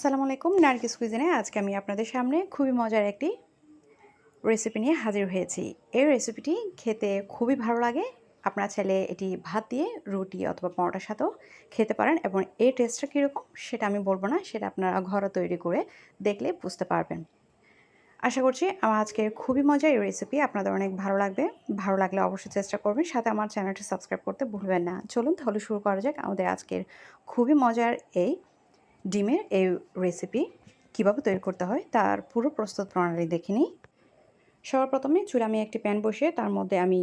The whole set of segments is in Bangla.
আসসালামু আলাইকুম, নার্গিস কুইজিনে আজকে আমি আপনাদের সামনে খুবই মজার একটি রেসিপি নিয়ে হাজির হয়েছি। এই রেসিপিটি খেতে খুবই ভালো লাগে। আপনারা চাইলে এটি ভাত দিয়ে, রুটি অথবা পরোটার সাথেও খেতে পারেন এবং এই টেস্টটা কীরকম সেটা আমি বলব না, সেটা আপনারা ঘরে তৈরি করে দেখলে বুঝতে পারবেন। আশা করছি আমার আজকের খুবই মজার এই রেসিপি আপনাদের অনেক ভালো লাগবে। ভালো লাগলে অবশ্যই চেষ্টা করবেন, সাথে আমার চ্যানেলটি সাবস্ক্রাইব করতে ভুলবেন না। চলুন তাহলে শুরু করা যাক আমাদের আজকের খুবই মজার এই ডিমের এই রেসিপি কীভাবে তৈরি করতে হয় তার পুরো প্রস্তুত প্রণালী দেখিনি সবার প্রথমে চুলামে আমি একটি প্যান বসিয়ে তার মধ্যে আমি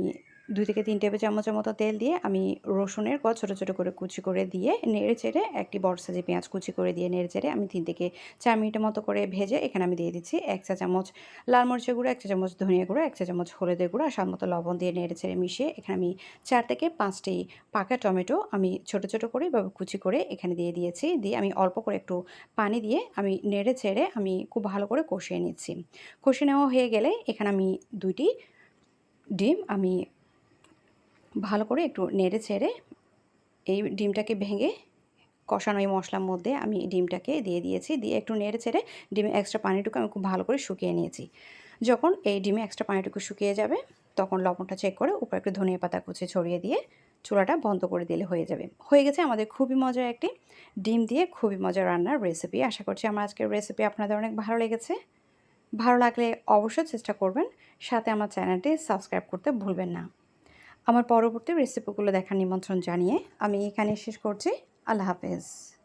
দুই থেকে তিন টেবিল চামচের মতো তেল দিয়ে আমি রসুনের কো ছোটো ছোটো করে কুচি করে দিয়ে নেড়ে চেড়ে একটি বড় সাইজে পেঁয়াজ কুচি করে দিয়ে নেড়ে চেড়ে আমি তিন থেকে চার মিনিটের মতো করে ভেজে এখানে আমি দিয়ে দিচ্ছি এক চা চামচ লাল মরিচের গুঁড়ো, এক চা চামচ ধনিয়া গুঁড়ো, এক চা চামচ হলুদের গুঁড়ো আর মতো লবণ দিয়ে নেড়ে চেড়ে মিশিয়ে এখানে আমি চার থেকে পাঁচটি পাকা টমেটো আমি ছোট ছোট করে বা কুচি করে এখানে দিয়ে দিয়েছি। দিয়ে আমি অল্প করে একটু পানি দিয়ে আমি নেড়ে চেড়ে আমি খুব ভালো করে কষিয়ে নিচ্ছি। কষিয়ে নেওয়া হয়ে গেলে এখানে আমি দুইটি ডিম আমি ভালো করে একটু নেড়ে ছেড়ে এই ডিমটাকে ভেঙে কষানো এই মশলার মধ্যে আমি ডিমটাকে দিয়ে দিয়েছি। দিয়ে একটু নেড়ে ছেড়ে ডিমে এক্সট্রা পানিটুকু আমি খুব ভালো করে শুকিয়ে নিয়েছি। যখন এই ডিমে এক্সট্রা পানিটুকু শুকিয়ে যাবে, তখন লবণটা চেক করে উপরে একটু ধনিয়া পাতা কুচে ছড়িয়ে দিয়ে চুলাটা বন্ধ করে দিলে হয়ে যাবে। হয়ে গেছে আমাদের খুবই মজার একটি ডিম দিয়ে খুবই মজার রান্নার রেসিপি আশা করছি আমার আজকের রেসিপি আপনাদের অনেক ভালো লেগেছে। ভালো লাগলে অবশ্যই চেষ্টা করবেন। সাথে আমার চ্যানেলটি সাবস্ক্রাইব করতে ভুলবেন না। আমার পরবর্তী রেসিপিগুলো দেখার নিমন্ত্রণ জানিয়ে আমি এখানে শেষ করছি। আল্লাহ হাফেজ।